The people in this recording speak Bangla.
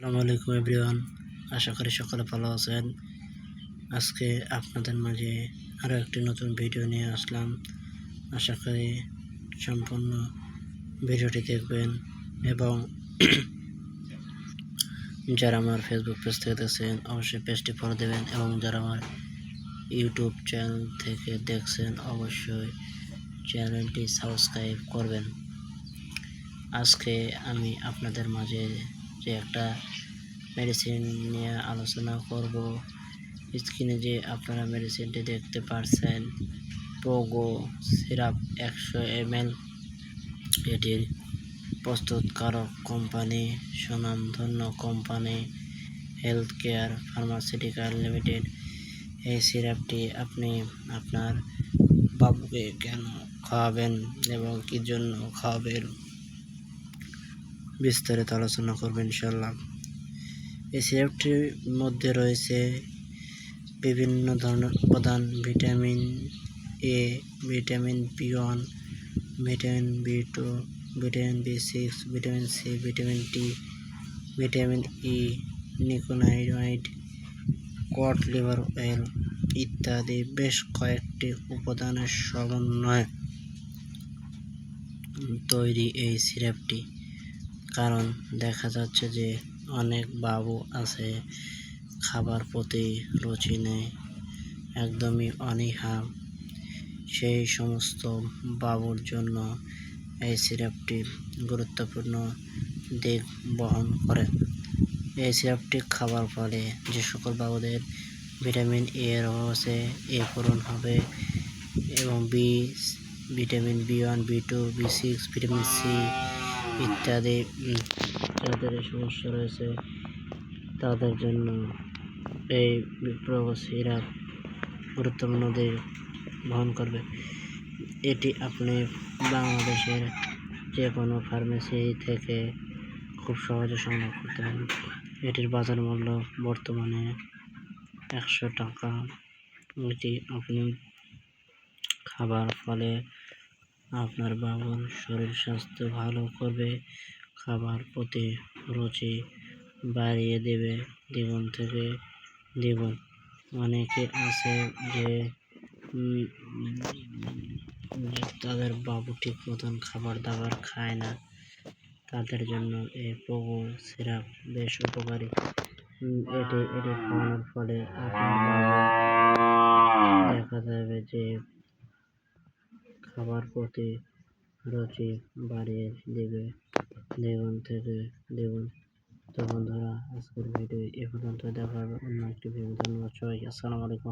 আসসালামু আলাইকুম এভরিওয়ান। আশা করি সকলে ভালো আছেন। আজকে আপনাদের মাঝে আরও একটি নতুন ভিডিও নিয়ে আসলাম। আশা করি সম্পূর্ণ ভিডিওটি দেখবেন এবং যারা আমার ফেসবুক পেজ থেকে দেখছেন, অবশ্যই পেজটি ফলো দেবেন এবং যারা আমার ইউটিউব চ্যানেল থেকে দেখছেন, অবশ্যই চ্যানেলটি সাবস্ক্রাইব করবেন। আজকে আমি আপনাদের মাঝে যে একটা মেডিসিন নিয়ে আলোচনা করব। স্ক্রিনে যে আপনারা মেডিসিনটি দেখতে পারছেন পোগো সিরাপ একশো এম এল এটির প্রস্তুতকারক কোম্পানি সুনামধন্য company health care pharmaceutical limited এই সিরাপটি আপনি আপনার বাবুকে কেন খাওয়াবেন এবং কী জন্য খাওয়াবেন? বিস্তারিত আলোচনা করবেন ইনশাল্লাহ এই সিরাপটির মধ্যে রয়েছে বিভিন্ন ধরনের উপাদান, vitamin A vitamin B one vitamin B two vitamin B six vitamin C vitamin D vitamin E নিকোনাইড কট লিভার অয়েল ইত্যাদি বেশ কয়েকটি উপাদানের সমন্বয়ে তৈরি এই সিরাপটি কারণ দেখা যাচ্ছে যে অনেক বাবু আছে, খাবার প্রতি রুচি নেই, একদমই অনীহা। সেই সমস্ত বাবুর জন্য এই সিরাপটি গুরুত্বপূর্ণ দিক বহন করে। এই সিরাপটি খাবার ফলে যে সকল বাবুদের ভিটামিন এ এর অভাব আছে, এ পূরণ হবে এবং B, vitamin B one, B two, B six, vitamin C ইত্যাদি যাদের সমস্যা রয়েছে, তাদের জন্য এই বিপ্লব সিরাপ গুরুত্বপূর্ণ দিক বহন করবে। এটি আপনি বাংলাদেশের যে কোনো ফার্মেসি থেকে খুব সহজে সংগ্রহ করতে পারেন। এটির বাজার মূল্য বর্তমানে একশো টাকা। এটি আপনি খাবার ফলে আপনার বাবুর শরীর স্বাস্থ্য ভালো করবে, খাবার প্রতি রুচি বাড়িয়ে দেবে দ্বিগুণ থেকে দ্বিগুণ অনেকে আছে যে তাদের বাবু ঠিক মতন খাবার দাবার খায় না। তাদের জন্য এই পোগো সিরাপ বেশ উপকারী। এটি এটি খাওয়ানোর ফলে দেখা যাবে যে খাবার প্রতি রুচি বাড়িয়ে দেবে। দেখুন থেকে দেখুন। তখন বন্ধুরা, আজকের ভিডিও এ পর্যন্ত দেখা যাবে অন্য একটি ভিডিও ধন্যবাদ সবাইকে আসসালামু আলাইকুম।